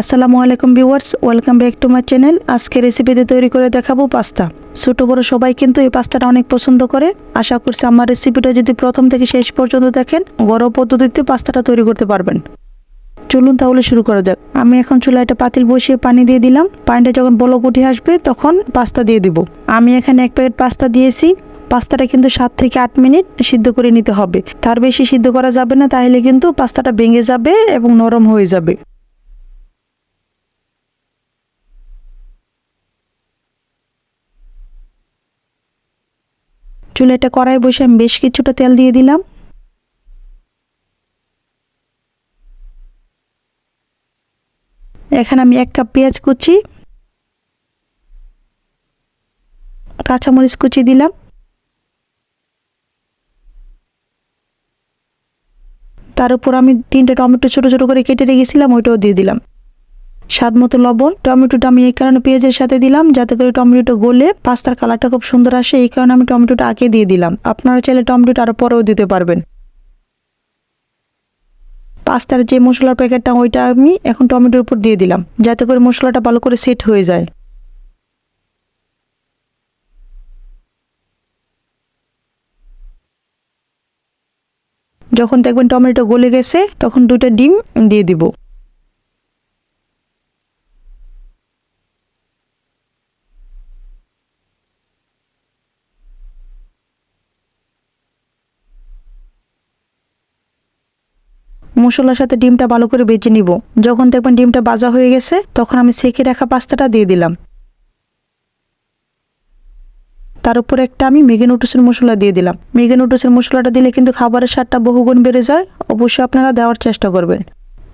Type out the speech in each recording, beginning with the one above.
আসসালামু আলাইকুম viewers, welcome back to my channel. আজকে রেসিপিতে তৈরি করে দেখাবো পাস্তা। ছোটো বড় সবাই কিন্তু এই পাস্তাটা অনেক পছন্দ করে। আশা করছি আমার রেসিপিটা যদি প্রথম থেকে শেষ পর্যন্ত দেখেন গরম পদ্ধতিতে পাস্তাটা তৈরি করতে পারবেন। চলুন তাহলে শুরু করা যাক। আমি এখন চুলায় একটা পাতিল বসিয়ে পানি দিয়ে দিলাম। পানিটা যখন বলক উঠে আসবে, তখন পাস্তা দিয়ে দিব। আমি এখানে এক প্যাকেট পাস্তা দিয়েছি। পাস্তাটা কিন্তু সাত থেকে আট মিনিট সিদ্ধ করে নিতে হবে। তার বেশি সিদ্ধ করা যাবে না, তাহলে কিন্তু পাস্তাটা ভেঙে যাবে এবং নরম হয়ে যাবে। চুলে একটা কড়াই বসে আমি বেশ কিছুটা তেল দিয়ে দিলাম। এখানে আমি এক কাপ পেঁয়াজ কুচি, কাঁচামরিচ কুচি দিলাম। তার উপর আমি তিনটে টমেটো ছোটো ছোটো করে কেটে রেখেছিলাম, ওইটাও দিয়ে দিলাম। স্বাদ মতো লবণ টমেটোটা আমি এই কারণে পেঁয়াজের সাথে দিলাম, যাতে করে টমেটোটা গলে পাস্তার কালারটা খুব সুন্দর আসে, এই কারণে আমি টমেটোটা আগে দিয়ে দিলাম। আপনারা চাইলে টমেটোটা আরও পরেও দিতে পারবেন। পাস্তার যে মশলার প্যাকেটটা, ওইটা আমি এখন টমেটোর উপর দিয়ে দিলাম, যাতে করে মশলাটা ভালো করে সেট হয়ে যায়। যখন দেখবেন টমেটো গলে গেছে, তখন দুটো ডিম দিয়ে দিব। মশলার সাথে ডিমটা ভালো করে বেজে নিব। যখন দেখবেন ডিমটা বাজা হয়ে গেছে, তখন আমি সেঁকে রাখা পাস্তাটা দিয়ে দিলাম। তার উপরে একটা আমি মেগে নুডলসের মশলা দিয়ে দিলাম। মেগে নুডলসের মশলাটা দিলে কিন্তু খাবারের স্বাদটা বহুগুণ বেড়ে যায়। অবশ্যই আপনারা দেওয়ার চেষ্টা করবেন।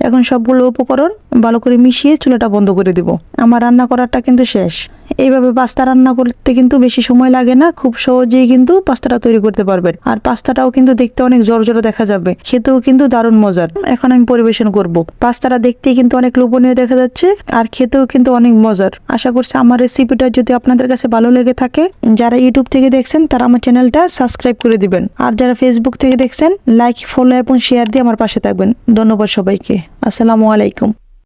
এখন সবগুলো উপকরণ ভালো করে মিশিয়ে চুলাটা বন্ধ করে দিব। আমার রান্না করাটা কিন্তু শেষ। এইভাবে পাস্তা রান্না করতে কিন্তু বেশি সময় লাগে না, খুব সহজেই কিন্তু পাস্তাটা তৈরি করতে পারবেন। আর পাস্তাটাও কিন্তু দেখতে অনেক জোর দেখা যাবে খেতেও কিন্তু দারুণ মজার। এখন আমি পরিবেশন করব। পাস্তাটা দেখতে কিন্তু অনেক লোভনীয় দেখা যাচ্ছে আর খেতেও কিন্তু অনেক মজার। আশা করছি আমার রেসিপিটা যদি আপনাদের কাছে ভালো লেগে থাকে, যারা ইউটিউব থেকে দেখছেন তারা আমার চ্যানেলটা সাবস্ক্রাইব করে দিবেন। আর যারা ফেসবুক থেকে দেখছেন, লাইক, ফলো এবং শেয়ার দিয়ে আমার পাশে থাকবেন। ধন্যবাদ সবাইকে। আসসালামু আলাইকুম।